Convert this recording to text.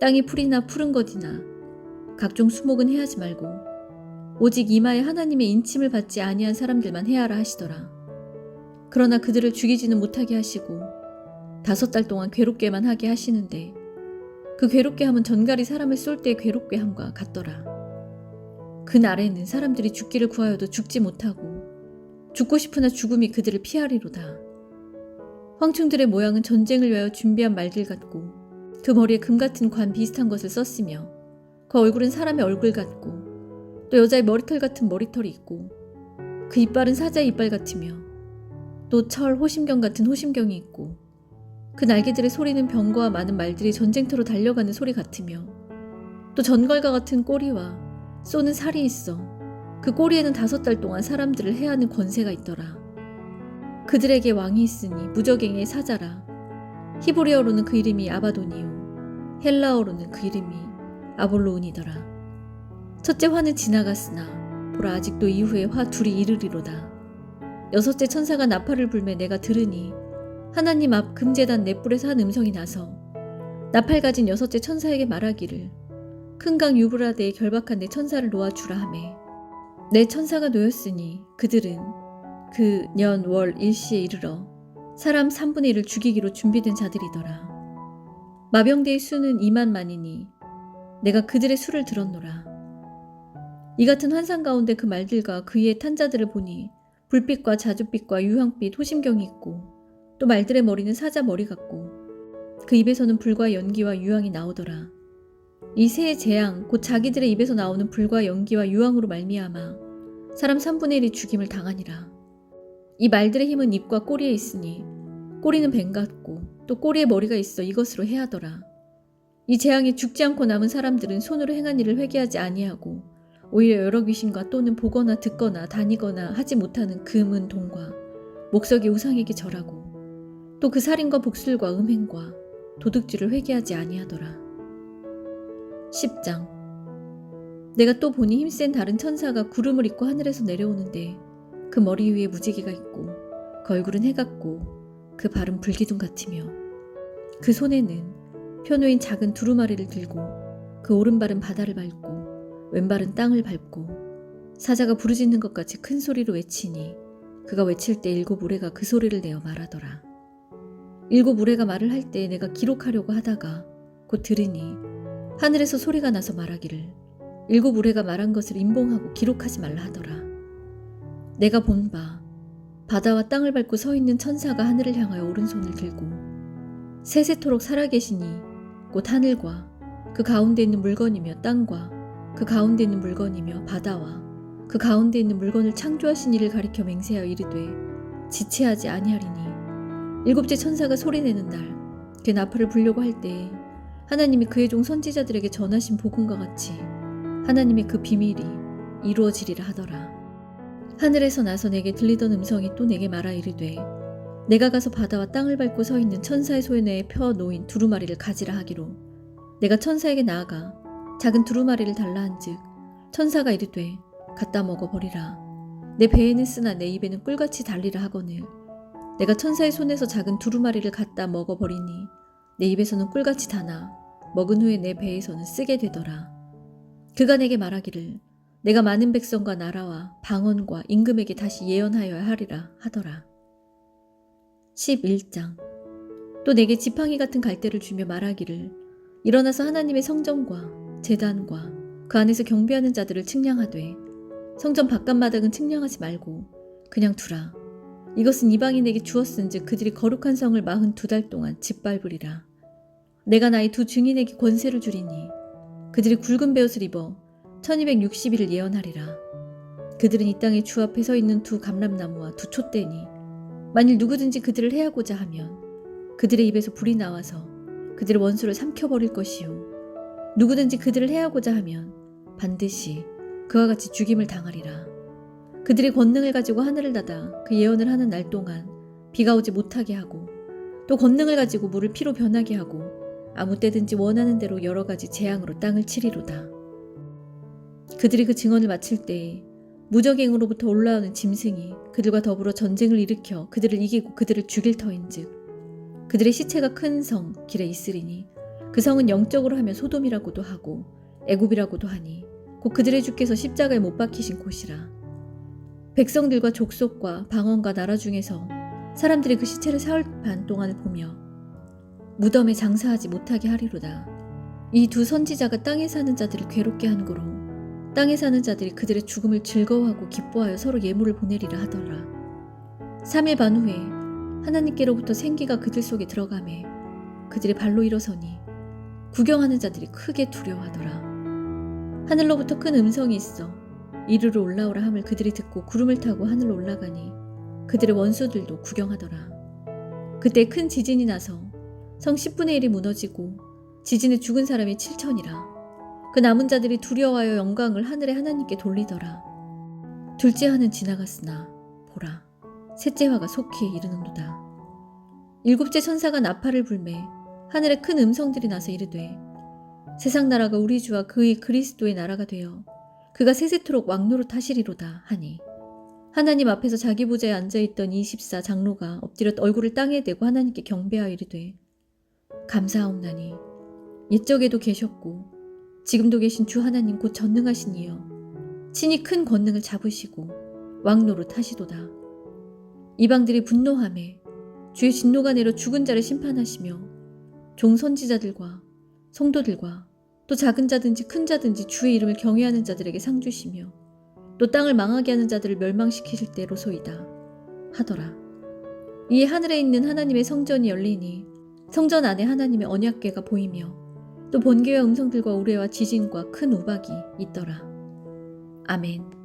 땅이 풀이나 푸른 것이나 각종 수목은 해하지 말고 오직 이마에 하나님의 인침을 받지 아니한 사람들만 해하라 하시더라. 그러나 그들을 죽이지는 못하게 하시고 다섯 달 동안 괴롭게만 하게 하시는데 그 괴롭게 함은 전갈이 사람을 쏠때 괴롭게 함과 같더라. 그 날에는 사람들이 죽기를 구하여도 죽지 못하고 죽고 싶으나 죽음이 그들을 피하리로다. 황충들의 모양은 전쟁을 위하여 준비한 말들 같고 그 머리에 금 같은 관 비슷한 것을 썼으며 그 얼굴은 사람의 얼굴 같고 또 여자의 머리털 같은 머리털이 있고 그 이빨은 사자의 이빨 같으며 또 철 호심경 같은 호심경이 있고 그 날개들의 소리는 병거와 많은 말들이 전쟁터로 달려가는 소리 같으며 또 전갈과 같은 꼬리와 쏘는 살이 있어 그 꼬리에는 다섯 달 동안 사람들을 해하는 권세가 있더라. 그들에게 왕이 있으니 무적행의 사자라. 히브리어로는 그 이름이 아바도니요. 헬라어로는 그 이름이 아볼로운이더라. 첫째 화는 지나갔으나 보라 아직도 이후에 화 둘이 이르리로다. 여섯째 천사가 나팔을 불매 내가 들으니 하나님 앞 금재단 넷불에서 한 음성이 나서 나팔 가진 여섯째 천사에게 말하기를 큰 강 유브라데에 결박한 내 천사를 놓아주라 하매 내 천사가 놓였으니 그들은 그 년 월 일시에 이르러 사람 3분의 1을 죽이기로 준비된 자들이더라. 마병대의 수는 2만 만이니 내가 그들의 수를 들었노라. 이 같은 환상 가운데 그 말들과 그 위의 탄 자들을 보니 불빛과 자줏빛과 유황빛 호심경이 있고 또 말들의 머리는 사자 머리 같고 그 입에서는 불과 연기와 유황이 나오더라. 이세 재앙 곧 자기들의 입에서 나오는 불과 연기와 유황으로 말미암아 사람 3분의 1이 죽임을 당하니라. 이 말들의 힘은 입과 꼬리에 있으니 꼬리는 뱀 같고 또 꼬리에 머리가 있어 이것으로 해하더라. 이 재앙에 죽지 않고 남은 사람들은 손으로 행한 일을 회개하지 아니하고 오히려 여러 귀신과 또는 보거나 듣거나 다니거나 하지 못하는 금은 동과 목석이 우상에게 절하고 또 그 살인과 복술과 음행과 도둑질을 회개하지 아니하더라. 10장 내가 또 보니 힘센 다른 천사가 구름을 입고 하늘에서 내려오는데 그 머리 위에 무지개가 있고 그 얼굴은 해 같고 그 발은 불기둥 같으며 그 손에는 표노인 작은 두루마리를 들고 그 오른발은 바다를 밟고 왼발은 땅을 밟고 사자가 부르짖는 것 같이 큰 소리로 외치니 그가 외칠 때 일곱 우레가 그 소리를 내어 말하더라. 일곱 우레가 말을 할 때 내가 기록하려고 하다가 곧 들으니 하늘에서 소리가 나서 말하기를 일곱 우레가 말한 것을 임봉하고 기록하지 말라 하더라. 내가 본 바 바다와 땅을 밟고 서 있는 천사가 하늘을 향하여 오른손을 들고 세세토록 살아계시니 곧 하늘과 그 가운데 있는 물건이며 땅과 그 가운데 있는 물건이며 바다와 그 가운데 있는 물건을 창조하신 이를 가리켜 맹세하여 이르되 지체하지 아니하리니 일곱째 천사가 소리내는 날 그 나팔을 불려고 할 때에 하나님이 그의 종 선지자들에게 전하신 복음과 같이 하나님의 그 비밀이 이루어지리라 하더라. 하늘에서 나서 내게 들리던 음성이 또 내게 말하 이르되 내가 가서 바다와 땅을 밟고 서 있는 천사의 소연에 펴 놓인 두루마리를 가지라 하기로. 내가 천사에게 나아가 작은 두루마리를 달라 한즉 천사가 이르되 갖다 먹어 버리라. 내 배에는 쓰나 내 입에는 꿀같이 달리라 하거늘. 내가 천사의 손에서 작은 두루마리를 갖다 먹어 버리니 내 입에서는 꿀같이 다나 먹은 후에 내 배에서는 쓰게 되더라. 그가 내게 말하기를 내가 많은 백성과 나라와 방언과 임금에게 다시 예언하여야 하리라 하더라. 11장 또 내게 지팡이 같은 갈대를 주며 말하기를 일어나서 하나님의 성전과 재단과 그 안에서 경배하는 자들을 측량하되 성전 바깥 마당은 측량하지 말고 그냥 두라. 이것은 이방인에게 주었은즉 그들이 거룩한 성을 마흔 두 달 동안 짓밟으리라. 내가 나의 두 증인에게 권세를 주리니 그들이 굵은 베옷을 입어 1260일을 예언하리라. 그들은 이 땅에 주 앞에 서 있는 두 감람나무와 두 촛대니 만일 누구든지 그들을 해하고자 하면 그들의 입에서 불이 나와서 그들의 원수를 삼켜버릴 것이요 누구든지 그들을 해하고자 하면 반드시 그와 같이 죽임을 당하리라. 그들의 권능을 가지고 하늘을 닫아 그 예언을 하는 날 동안 비가 오지 못하게 하고 또 권능을 가지고 물을 피로 변하게 하고 아무 때든지 원하는 대로 여러 가지 재앙으로 땅을 치리로다. 그들이 그 증언을 마칠 때에 무적행으로부터 올라오는 짐승이 그들과 더불어 전쟁을 일으켜 그들을 이기고 그들을 죽일 터인즉 그들의 시체가 큰 성 길에 있으리니 그 성은 영적으로 하면 소돔이라고도 하고 애굽이라고도 하니 곧 그들의 주께서 십자가에 못 박히신 곳이라. 백성들과 족속과 방언과 나라 중에서 사람들이 그 시체를 사흘 반 동안을 보며 무덤에 장사하지 못하게 하리로다. 이 두 선지자가 땅에 사는 자들을 괴롭게 한 거로 땅에 사는 자들이 그들의 죽음을 즐거워하고 기뻐하여 서로 예물을 보내리라 하더라. 3일 반 후에 하나님께로부터 생기가 그들 속에 들어가매 그들의 발로 일어서니 구경하는 자들이 크게 두려워하더라. 하늘로부터 큰 음성이 있어 이르러 올라오라 함을 그들이 듣고 구름을 타고 하늘로 올라가니 그들의 원수들도 구경하더라. 그때 큰 지진이 나서 성 10분의 1이 무너지고 지진에 죽은 사람이 7천이라. 그 남은 자들이 두려워하여 영광을 하늘의 하나님께 돌리더라. 둘째 화는 지나갔으나 보라 셋째 화가 속히 이르는도다. 일곱째 천사가 나팔을 불매 하늘에 큰 음성들이 나서 이르되 세상 나라가 우리 주와 그의 그리스도의 나라가 되어 그가 세세토록 왕노로 타시리로다 하니 하나님 앞에서 자기 보좌에 앉아있던 24 장로가 엎드려 얼굴을 땅에 대고 하나님께 경배하여 이르되 감사하옵나니 옛적에도 계셨고 지금도 계신 주 하나님 곧 전능하신 이여 친히 큰 권능을 잡으시고 왕노로 타시도다. 이방들이 분노함에 주의 진노가 내려 죽은 자를 심판하시며 종 선지자들과 성도들과 또 작은 자든지 큰 자든지 주의 이름을 경외하는 자들에게 상 주시며 또 땅을 망하게 하는 자들을 멸망시키실 때로소이다 하더라. 이에 하늘에 있는 하나님의 성전이 열리니 성전 안에 하나님의 언약궤가 보이며 또 번개와 음성들과 우레와 지진과 큰 우박이 있더라. 아멘.